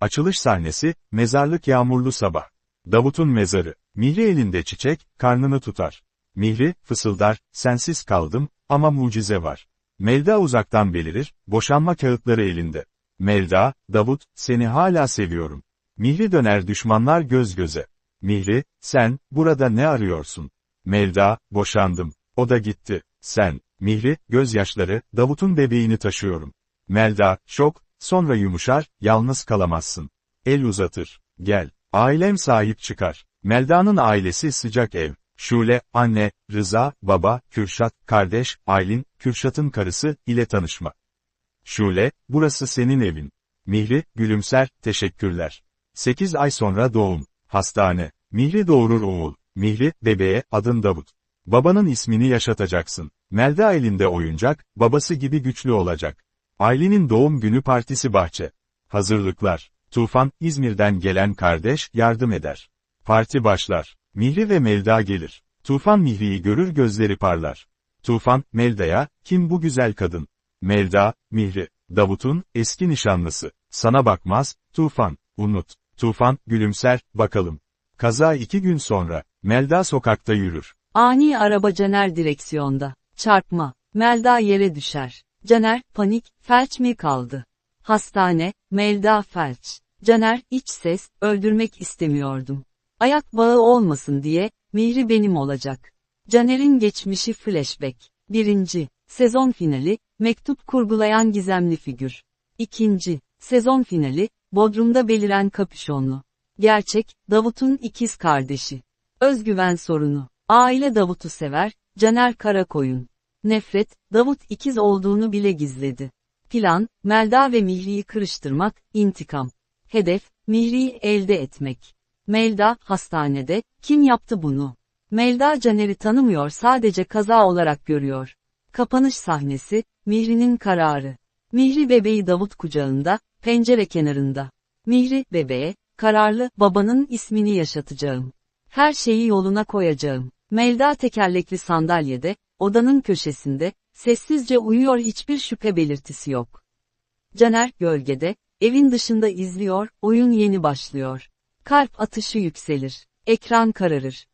Açılış sahnesi, mezarlık yağmurlu sabah. Davut'un mezarı. Mihri elinde çiçek, karnını tutar. Mihri, fısıldar, sensiz kaldım, ama mucize var. Melda uzaktan belirir, boşanma kağıtları elinde. Melda, Davut, seni hala seviyorum. Mihri döner düşmanlar göz göze. Mihri, sen, burada ne arıyorsun? Melda, boşandım. O da gitti. Sen, Mihri, gözyaşları, Davut'un bebeğini taşıyorum. Melda, şok, sonra yumuşar, yalnız kalamazsın. El uzatır. Gel. Ailem sahip çıkar. Melda'nın ailesi sıcak ev. Şule, anne, Rıza, baba, Kürşat, kardeş, Aylin, Kürşat'ın karısı ile tanışma. Şule, burası senin evin. Mihri, gülümser, teşekkürler. 8 ay sonra doğum. Hastane. Mihri doğurur oğul. Mihri, bebeğe, adın Davut. Babanın ismini yaşatacaksın. Melda elinde oyuncak, babası gibi güçlü olacak. Aylin'in doğum günü partisi bahçe. Hazırlıklar. Tufan, İzmir'den gelen kardeş, yardım eder. Parti başlar. Mihri ve Melda gelir. Tufan Mihri'yi görür gözleri parlar. Tufan, Melda'ya, kim bu güzel kadın? Melda, Mihri, Davut'un, eski nişanlısı. Sana bakmaz, Tufan, unut. Tufan, gülümser, bakalım. Kaza iki gün sonra, Melda sokakta yürür. Ani araba Caner direksiyonda. Çarpma. Melda yere düşer. Caner, panik, felç mi kaldı? Hastane, Melda felç. Caner, iç ses, öldürmek istemiyordum. Ayak bağı olmasın diye, Mihri benim olacak. Caner'in geçmişi flashback. Birinci, sezon finali, mektup kurgulayan gizemli figür. İkinci, sezon finali, Bodrum'da beliren kapüşonlu. Gerçek, Davut'un ikiz kardeşi. Özgüven sorunu. Aile Davut'u sever, Caner Karakoyun. Nefret, Davut ikiz olduğunu bile gizledi. Plan, Melda ve Mihri'yi kırıştırmak, intikam. Hedef, Mihri'yi elde etmek. Melda, hastanede, kim yaptı bunu? Melda Caner'i tanımıyor sadece kaza olarak görüyor. Kapanış sahnesi, Mihri'nin kararı. Mihri bebeği Davut kucağında, pencere kenarında. Mihri, bebeğe, kararlı, babanın ismini yaşatacağım. Her şeyi yoluna koyacağım. Melda tekerlekli sandalyede, odanın köşesinde, sessizce uyuyor hiçbir şüphe belirtisi yok. Caner, gölgede, evin dışında izliyor, oyun yeni başlıyor. Kalp atışı yükselir. Ekran kararır.